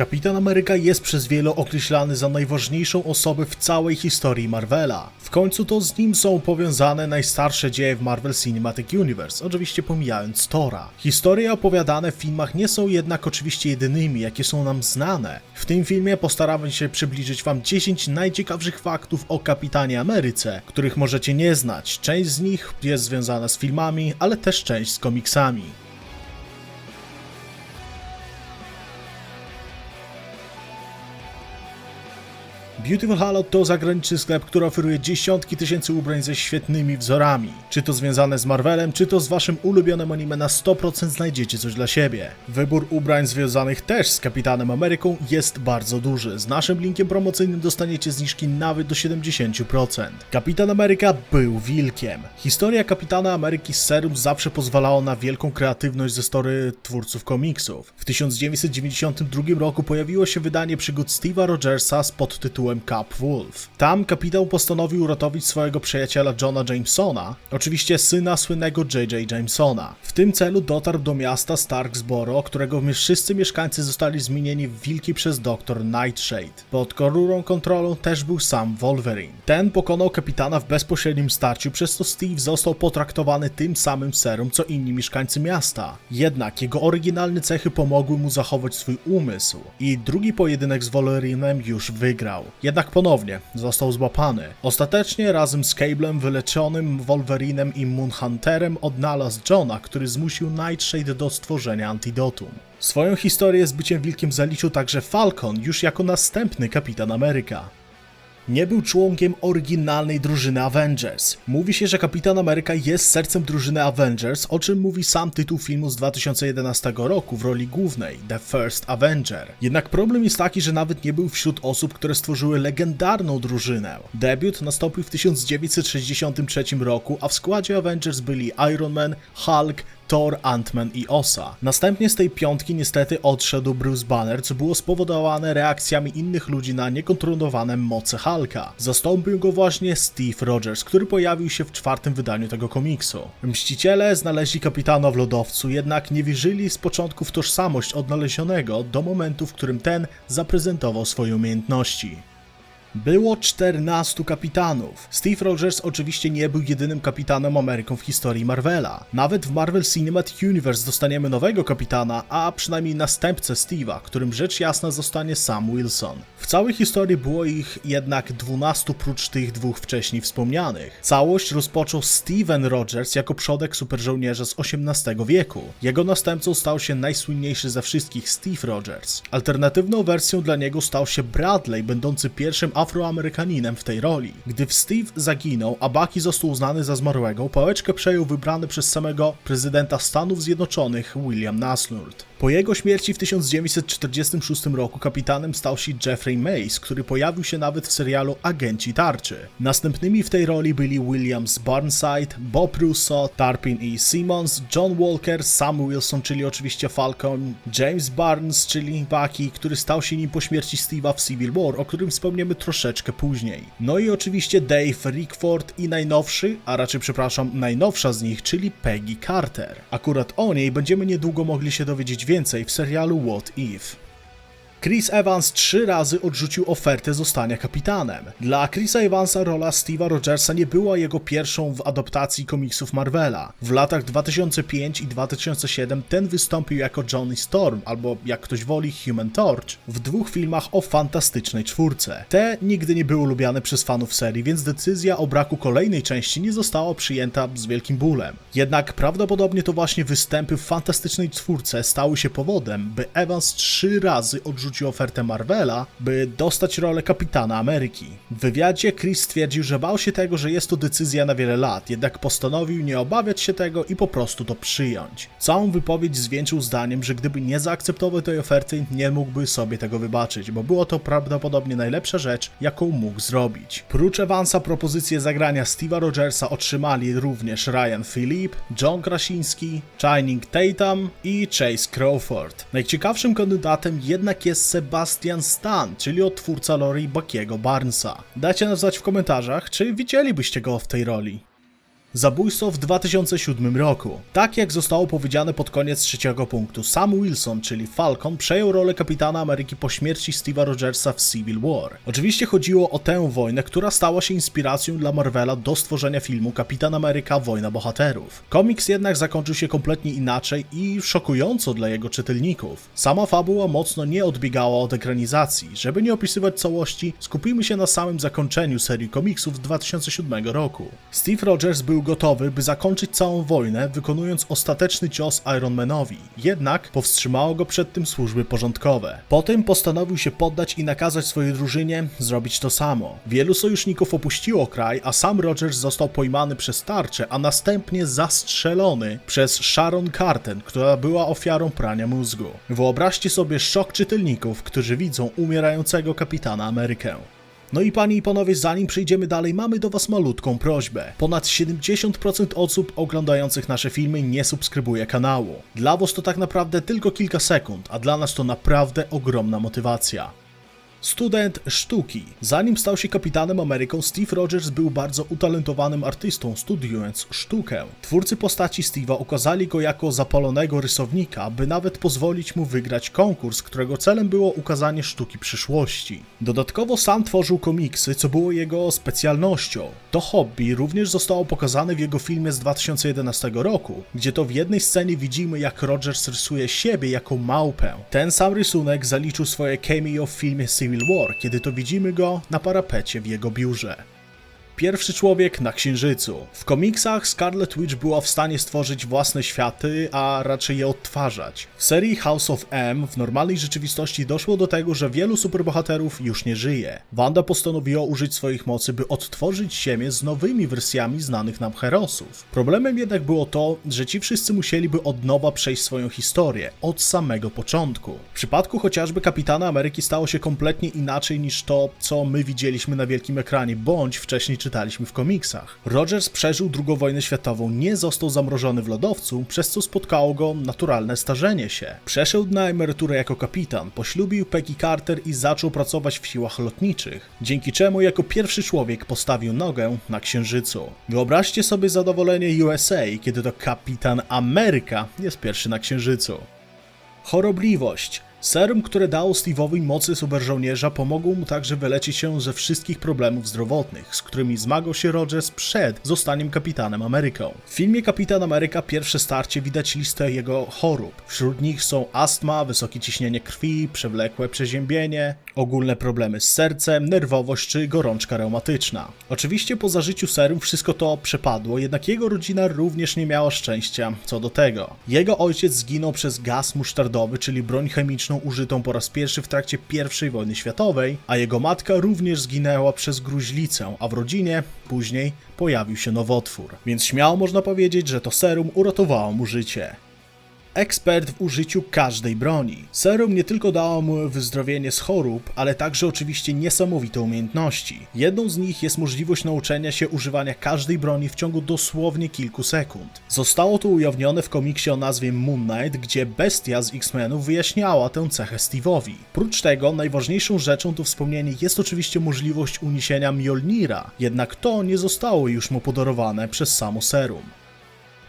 Kapitan Ameryka jest przez wielu określany za najważniejszą osobę w całej historii Marvela. W końcu to z nim są powiązane najstarsze dzieje w Marvel Cinematic Universe, oczywiście pomijając Tora. Historie opowiadane w filmach nie są jednak oczywiście jedynymi, jakie są nam znane. W tym filmie postaramy się przybliżyć wam 10 najciekawszych faktów o Kapitanie Ameryce, których możecie nie znać. Część z nich jest związana z filmami, ale też część z komiksami. Beautiful Hollow to zagraniczny sklep, który oferuje dziesiątki tysięcy ubrań ze świetnymi wzorami. Czy to związane z Marvelem, czy to z waszym ulubionym anime, na 100% znajdziecie coś dla siebie. Wybór ubrań związanych też z Kapitanem Ameryką jest bardzo duży. Z naszym linkiem promocyjnym dostaniecie zniżki nawet do 70%. Kapitan Ameryka był wilkiem. Historia Kapitana Ameryki z serum zawsze pozwalała na wielką kreatywność ze story twórców komiksów. W 1992 roku pojawiło się wydanie przygód Steve'a Rogersa z podtytułem Cap Wolf. Tam kapitał postanowił uratować swojego przyjaciela Johna Jamesona, oczywiście syna słynnego J.J. Jamesona. W tym celu dotarł do miasta Starksboro, którego wszyscy mieszkańcy zostali zmienieni w wilki przez dr Nightshade. Pod korurą kontrolą też był sam Wolverine. Ten pokonał kapitana w bezpośrednim starciu, przez co Steve został potraktowany tym samym serum co inni mieszkańcy miasta. Jednak jego oryginalne cechy pomogły mu zachować swój umysł i drugi pojedynek z Wolverinem już wygrał. Jednak ponownie został złapany. Ostatecznie razem z Cablem, wyleczonym Wolverinem i Moonhunterem odnalazł Johna, który zmusił Nightshade do stworzenia antidotum. Swoją historię z byciem wilkiem zaliczył także Falcon już jako następny Kapitan Ameryka. Nie był członkiem oryginalnej drużyny Avengers. Mówi się, że Kapitan Ameryka jest sercem drużyny Avengers, o czym mówi sam tytuł filmu z 2011 roku w roli głównej, The First Avenger. Jednak problem jest taki, że nawet nie był wśród osób, które stworzyły legendarną drużynę. Debiut nastąpił w 1963 roku, a w składzie Avengers byli Iron Man, Hulk, Thor, Ant-Man i Osa. Następnie z tej piątki niestety odszedł Bruce Banner, co było spowodowane reakcjami innych ludzi na niekontrolowane moce Hulka. Zastąpił go właśnie Steve Rogers, który pojawił się w czwartym wydaniu tego komiksu. Mściciele znaleźli kapitana w lodowcu, jednak nie wierzyli z początku w tożsamość odnalezionego do momentu, w którym ten zaprezentował swoje umiejętności. Było 14 kapitanów. Steve Rogers oczywiście nie był jedynym kapitanem Ameryką w historii Marvela. Nawet w Marvel Cinematic Universe dostaniemy nowego kapitana, a przynajmniej następcę Steve'a, którym rzecz jasna zostanie Sam Wilson. W całej historii było ich jednak 12 prócz tych dwóch wcześniej wspomnianych. Całość rozpoczął Steven Rogers jako przodek superżołnierza z XVIII wieku. Jego następcą stał się najsłynniejszy ze wszystkich Steve Rogers. Alternatywną wersją dla niego stał się Bradley, będący pierwszym Afroamerykaninem w tej roli. Gdy Steve zaginął, a Bucky został uznany za zmarłego, pałeczkę przejął wybrany przez samego prezydenta Stanów Zjednoczonych William Naslund. Po jego śmierci w 1946 roku kapitanem stał się Jeffrey Mace, który pojawił się nawet w serialu Agenci Tarczy. Następnymi w tej roli byli Williams Burnside, Bob Russo, Tarpin i Simmons, John Walker, Sam Wilson, czyli oczywiście Falcon, James Barnes, czyli Bucky, który stał się nim po śmierci Steve'a w Civil War, o którym wspomniemy troszeczkę później. No i oczywiście Dave Rickford i najnowszy, a raczej przepraszam, najnowsza z nich, czyli Peggy Carter. Akurat o niej będziemy niedługo mogli się dowiedzieć więcej w serialu What If. Chris Evans trzy razy odrzucił ofertę zostania kapitanem. Dla Chrisa Evansa rola Steve'a Rogersa nie była jego pierwszą w adaptacji komiksów Marvela. W latach 2005 i 2007 ten wystąpił jako Johnny Storm, albo jak ktoś woli Human Torch, w dwóch filmach o fantastycznej czwórce. Te nigdy nie były lubiane przez fanów serii, więc decyzja o braku kolejnej części nie została przyjęta z wielkim bólem. Jednak prawdopodobnie to właśnie występy w fantastycznej czwórce stały się powodem, by Evans trzy razy odrzucił ofertę Marvela, by dostać rolę kapitana Ameryki. W wywiadzie Chris stwierdził, że bał się tego, że jest to decyzja na wiele lat, jednak postanowił nie obawiać się tego i po prostu to przyjąć. Całą wypowiedź zwieńczył zdaniem, że gdyby nie zaakceptował tej oferty, nie mógłby sobie tego wybaczyć, bo było to prawdopodobnie najlepsza rzecz, jaką mógł zrobić. Prócz Evansa propozycję zagrania Steve'a Rogersa otrzymali również Ryan Phillip, John Krasiński, Channing Tatum i Chase Crawford. Najciekawszym kandydatem jednak jest Sebastian Stan, czyli odtwórca Lori Buckiego Barnesa. Dajcie nam znać w komentarzach, czy widzielibyście go w tej roli. Zabójstwo w 2007 roku. Tak jak zostało powiedziane pod koniec trzeciego punktu, Sam Wilson, czyli Falcon, przejął rolę kapitana Ameryki po śmierci Steve'a Rogersa w Civil War. Oczywiście chodziło o tę wojnę, która stała się inspiracją dla Marvela do stworzenia filmu Kapitan Ameryka Wojna Bohaterów. Komiks jednak zakończył się kompletnie inaczej i szokująco dla jego czytelników. Sama fabuła mocno nie odbiegała od ekranizacji. Żeby nie opisywać całości, skupimy się na samym zakończeniu serii komiksów z 2007 roku. Steve Rogers był gotowy, by zakończyć całą wojnę, wykonując ostateczny cios Iron Manowi. Jednak powstrzymało go przed tym służby porządkowe. Potem postanowił się poddać i nakazać swojej drużynie zrobić to samo. Wielu sojuszników opuściło kraj, a sam Rogers został pojmany przez tarczę, a następnie zastrzelony przez Sharon Carter, która była ofiarą prania mózgu. Wyobraźcie sobie szok czytelników, którzy widzą umierającego kapitana Amerykę. No i panie i panowie, zanim przejdziemy dalej, mamy do was malutką prośbę. Ponad 70% osób oglądających nasze filmy nie subskrybuje kanału. Dla was to tak naprawdę tylko kilka sekund, a dla nas to naprawdę ogromna motywacja. Student sztuki. Zanim stał się kapitanem Ameryką, Steve Rogers był bardzo utalentowanym artystą, studiując sztukę. Twórcy postaci Steve'a ukazali go jako zapalonego rysownika, by nawet pozwolić mu wygrać konkurs, którego celem było ukazanie sztuki przyszłości. Dodatkowo sam tworzył komiksy, co było jego specjalnością. To hobby również zostało pokazane w jego filmie z 2011 roku, gdzie to w jednej scenie widzimy jak Rogers rysuje siebie jako małpę. Ten sam rysunek zaliczył swoje cameo w filmie Civil War, kiedy to widzimy go na parapecie w jego biurze. Pierwszy człowiek na Księżycu. W komiksach Scarlet Witch była w stanie stworzyć własne światy, a raczej je odtwarzać. W serii House of M w normalnej rzeczywistości doszło do tego, że wielu superbohaterów już nie żyje. Wanda postanowiła użyć swoich mocy, by odtworzyć Ziemię z nowymi wersjami znanych nam herosów. Problemem jednak było to, że ci wszyscy musieliby od nowa przejść swoją historię, od samego początku. W przypadku chociażby Kapitana Ameryki stało się kompletnie inaczej niż to, co my widzieliśmy na wielkim ekranie, bądź wcześniej czytaliśmy w komiksach. Rogers przeżył II wojnę światową, nie został zamrożony w lodowcu, przez co spotkało go naturalne starzenie się. Przeszedł na emeryturę jako kapitan, poślubił Peggy Carter i zaczął pracować w siłach lotniczych, dzięki czemu jako pierwszy człowiek postawił nogę na Księżycu. Wyobraźcie sobie zadowolenie USA, kiedy to kapitan Ameryka jest pierwszy na Księżycu. Chorobliwość. Serum, które dało Steve'owi mocy superżołnierza, pomogło mu także wyleczyć się ze wszystkich problemów zdrowotnych, z którymi zmagał się Rogers przed zostaniem kapitanem Ameryką. W filmie Kapitan Ameryka pierwsze starcie widać listę jego chorób. Wśród nich są astma, wysokie ciśnienie krwi, przewlekłe przeziębienie, ogólne problemy z sercem, nerwowość czy gorączka reumatyczna. Oczywiście po zażyciu serum wszystko to przepadło, jednak jego rodzina również nie miała szczęścia co do tego. Jego ojciec zginął przez gaz musztardowy, czyli broń chemiczną użytą po raz pierwszy w trakcie I wojny światowej, a jego matka również zginęła przez gruźlicę, a w rodzinie później pojawił się nowotwór. Więc śmiało można powiedzieć, że to serum uratowało mu życie. Ekspert w użyciu każdej broni. Serum nie tylko dało mu wyzdrowienie z chorób, ale także oczywiście niesamowite umiejętności. Jedną z nich jest możliwość nauczenia się używania każdej broni w ciągu dosłownie kilku sekund. Zostało to ujawnione w komiksie o nazwie Moon Knight, gdzie bestia z X-Menów wyjaśniała tę cechę Steve'owi. Prócz tego najważniejszą rzeczą do wspomnienia jest oczywiście możliwość uniesienia Mjolnira, jednak to nie zostało już mu podarowane przez samo serum.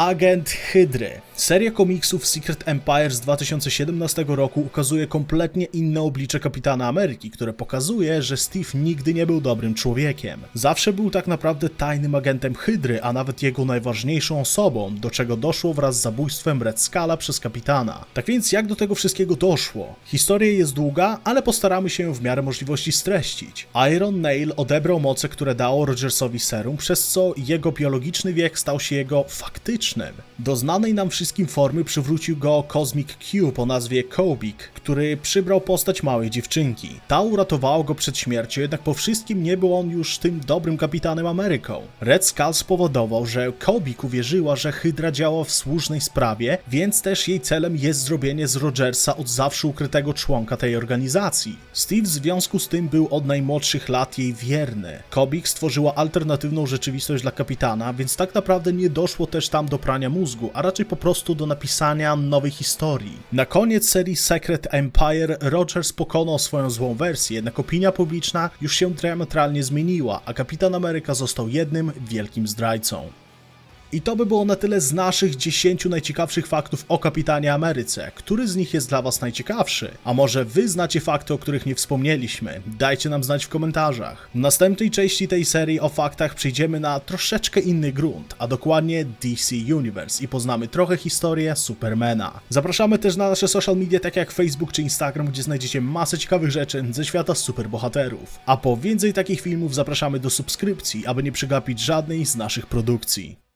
Agent Hydry. Seria komiksów Secret Empire z 2017 roku ukazuje kompletnie inne oblicze Kapitana Ameryki, które pokazuje, że Steve nigdy nie był dobrym człowiekiem. Zawsze był tak naprawdę tajnym agentem Hydry, a nawet jego najważniejszą osobą, do czego doszło wraz z zabójstwem Red Scala przez kapitana. Tak więc jak do tego wszystkiego doszło? Historia jest długa, ale postaramy się ją w miarę możliwości streścić. Iron Nail odebrał moce, które dało Rogersowi serum, przez co jego biologiczny wiek stał się jego faktycznym. Do znanej nam wszystkim formy przywrócił go Cosmic Cube o nazwie Kobik, który przybrał postać małej dziewczynki. Ta uratowała go przed śmiercią, jednak po wszystkim nie był on już tym dobrym kapitanem Ameryką. Red Skull spowodował, że Kobik uwierzyła, że Hydra działa w słusznej sprawie, więc też jej celem jest zrobienie z Rogersa od zawsze ukrytego członka tej organizacji. Steve w związku z tym był od najmłodszych lat jej wierny. Kobik stworzyła alternatywną rzeczywistość dla kapitana, więc tak naprawdę nie doszło też tam do prania mózgu, a raczej po prostu do napisania nowej historii. Na koniec serii Secret Empire Rogers pokonał swoją złą wersję, jednak opinia publiczna już się diametralnie zmieniła, a Kapitan Ameryka został jednym wielkim zdrajcą. I to by było na tyle z naszych 10 najciekawszych faktów o Kapitanie Ameryce. Który z nich jest dla Was najciekawszy? A może Wy znacie fakty, o których nie wspomnieliśmy? Dajcie nam znać w komentarzach. W następnej części tej serii o faktach przejdziemy na troszeczkę inny grunt, a dokładnie DC Universe i poznamy trochę historię Supermana. Zapraszamy też na nasze social media, tak jak Facebook czy Instagram, gdzie znajdziecie masę ciekawych rzeczy ze świata superbohaterów. A po więcej takich filmów zapraszamy do subskrypcji, aby nie przegapić żadnej z naszych produkcji.